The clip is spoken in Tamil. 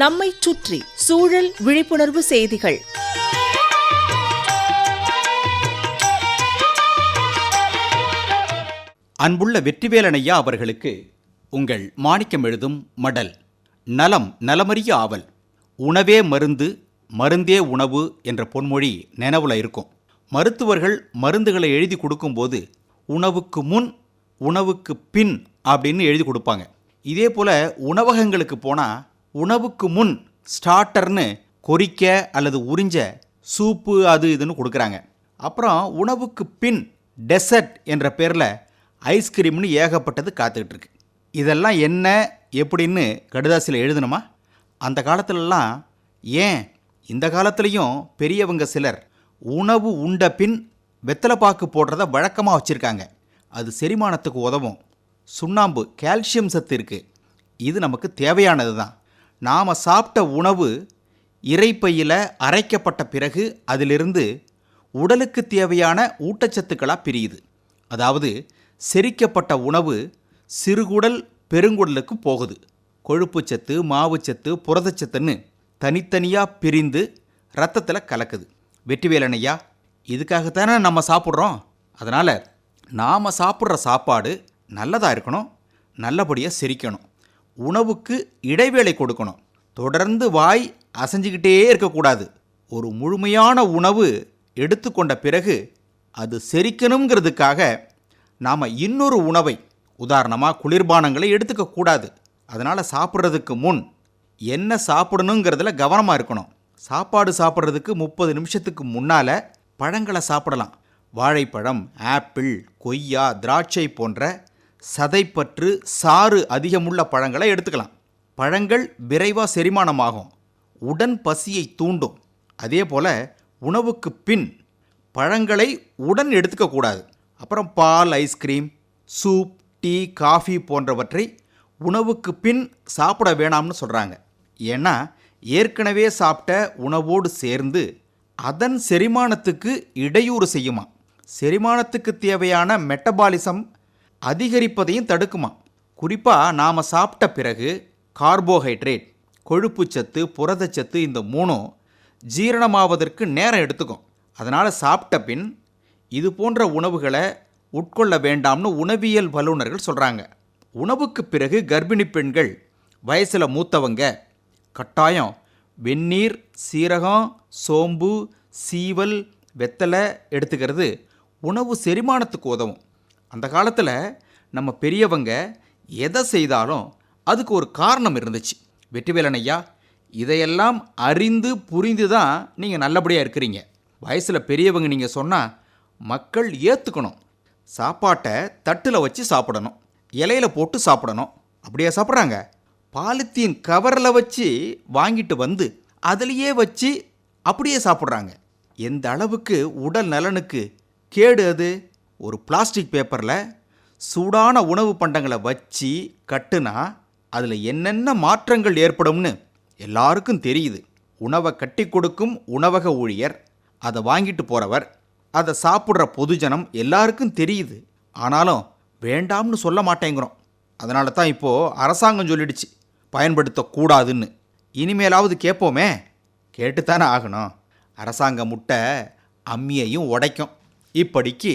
நம்மை சுற்றி சூழல் விழிப்புணர்வு செய்திகள். அன்புள்ள வெற்றிவேலனையா அவர்களுக்கு உங்கள் மாணிக்கம் எழுதும் மடல் நலம் நலமறிய ஆவல் உணவே மருந்து மருந்தே உணவு என்ற பொன்மொழி நினைவுல இருக்கும். மருத்துவர்கள் மருந்துகளை எழுதி கொடுக்கும்போது உணவுக்கு முன் உணவுக்கு பின் அப்படின்னு எழுதி கொடுப்பாங்க. இதே போல் உணவகங்களுக்கு போனால் உணவுக்கு முன் ஸ்டார்டர்னு கொறிக்க அல்லது உறிஞ்ச சூப்பு அது இதுன்னு கொடுக்குறாங்க. அப்புறம் உணவுக்கு பின் டெசர்ட் என்ற பேரில் ஐஸ்கிரீம்னு ஏகப்பட்டது காத்துக்கிட்டு இருக்கு. இதெல்லாம் என்ன எப்படின்னு கடுதாசியில் எழுதணுமா? அந்த காலத்துலலாம் ஏன் இந்த காலத்துலேயும் பெரியவங்க சிலர் உணவு உண்ட பின் வெத்தலைப்பாக்கு போடுறத வழக்கமாக வச்சுருக்காங்க. அது செரிமானத்துக்கு உதவும். சுண்ணாம்பு கால்சியம் சத்து இருக்குது இது நமக்கு தேவையானது தான் நாம் சாப்பிட்ட உணவு இறைப்பையில் அரைக்கப்பட்ட பிறகு அதிலிருந்து உடலுக்கு தேவையான ஊட்டச்சத்துக்களாக பிரியுது. அதாவது செரிக்கப்பட்ட உணவு சிறுகுடல் பெருங்குடலுக்கு போகுது. கொழுப்புச்சத்து மாவுச்சத்து புரதச்சத்துன்னு தனித்தனியாக பிரிந்து ரத்தத்தில் கலக்குது. வெற்றிவேலனையா இதுக்காகத்தானே நம்ம சாப்பிட்றோம். அதனால் நாம் சாப்பிட்ற சாப்பாடு நல்லதாக இருக்கணும் நல்லபடியாக செரிக்கணும். உணவுக்கு இடைவேளை கொடுக்கணும். தொடர்ந்து வாய் அசைஞ்சுக்கிட்டே இருக்கக்கூடாது. ஒரு முழுமையான உணவு எடுத்துக்கொண்ட பிறகு அது செரிக்கணுங்கிறதுக்காக நாம் இன்னொரு உணவை உதாரணமாக குளிர்பானங்களை எடுத்துக்கக்கூடாது அதனால் சாப்பிட்றதுக்கு முன் என்ன சாப்பிடணுங்கிறதுல கவனமாக இருக்கணும். சாப்பாடு சாப்பிட்றதுக்கு முப்பது நிமிஷத்துக்கு முன்னால் பழங்களை சாப்பிடலாம். வாழைப்பழம் ஆப்பிள் கொய்யா திராட்சை போன்ற சதைப்பற்று சாறு அதிகமுள்ள பழங்களை எடுத்துக்கலாம். பழங்கள் விரைவாக செரிமானமாகும். உடன் பசியை தூண்டும். அதே போல் உணவுக்கு பின் பழங்களை உடன் எடுத்துக்கக்கூடாது அப்புறம் பால் ice cream soup tea coffee போன்றவற்றை உணவுக்கு பின் சாப்பிட வேணாம்னு சொல்கிறாங்க ஏன்னா ஏற்கனவே சாப்பிட்ட உணவோடு சேர்ந்து அதன் செரிமானத்துக்கு இடையூறு செய்யுமா செரிமானத்துக்கு தேவையான மெட்டபாலிசம் அதிகரிப்பதையும் தடுக்குமா? குறிப்பாக நாம் சாப்பிட்ட பிறகு கார்போஹைட்ரேட் கொழுப்புச்சத்து புரதச்சத்து இந்த மூணும் ஜீரணமாவதற்கு நேரம் எடுத்துக்கும். அதனால் சாப்பிட்ட பின் இது போன்ற உணவுகளை உட்கொள்ள வேண்டாம்னு உணவியல் வல்லுநர்கள் சொல்கிறாங்க உணவுக்கு பிறகு கர்ப்பிணி பெண்கள் வயசில் மூத்தவங்க கட்டாயம் வெந்நீர் சீரகம் சோம்பு சீவல் வெத்தலை எடுத்துக்கிறது. உணவு செரிமானத்துக்கு உதவும். அந்த காலத்தில் நம்ம பெரியவங்க எதை செய்தாலும் அதுக்கு ஒரு காரணம் இருந்துச்சு. வெற்றிவேலன் ஐயா இதையெல்லாம் அறிந்து புரிந்து தான் நீங்கள் நல்லபடியாக இருக்கிறீங்க. வயசில் பெரியவங்க நீங்கள் சொன்னால் மக்கள் ஏற்றுக்கணும் சாப்பாட்டை தட்டில் வச்சு சாப்பிடணும். இலையில போட்டு சாப்பிடணும். அப்படியே சாப்பிட்றாங்க? பாலித்தீன் கவரில் வச்சு வாங்கிட்டு வந்து அதுலேயே வச்சு அப்படியே சாப்பிட்றாங்க. எந்த அளவுக்கு உடல் நலனுக்கு கேடு அது? ஒரு பிளாஸ்டிக் பேப்பரில் சூடான உணவு பண்டங்களை வச்சு கட்டுனா அதில் என்னென்ன மாற்றங்கள் ஏற்படும்னு எல்லாருக்கும் தெரியுது. உணவை கட்டி கொடுக்கும் உணவக ஊழியர் அதை வாங்கிட்டு போகிறவர் அதை சாப்பிட்ற பொதுஜனம் எல்லாருக்கும் தெரியுது. ஆனாலும் வேண்டாம்னு சொல்ல மாட்டேங்கிறோம். அதனால தான் இப்போது அரசாங்கம் சொல்லிடுச்சு பயன்படுத்தக்கூடாதுன்னு. இனிமேலாவது கேட்போமே கேட்டுத்தானே ஆகணும். அரசாங்க முட்டை அம்மியையும் உடைக்கும். இப்படிக்கு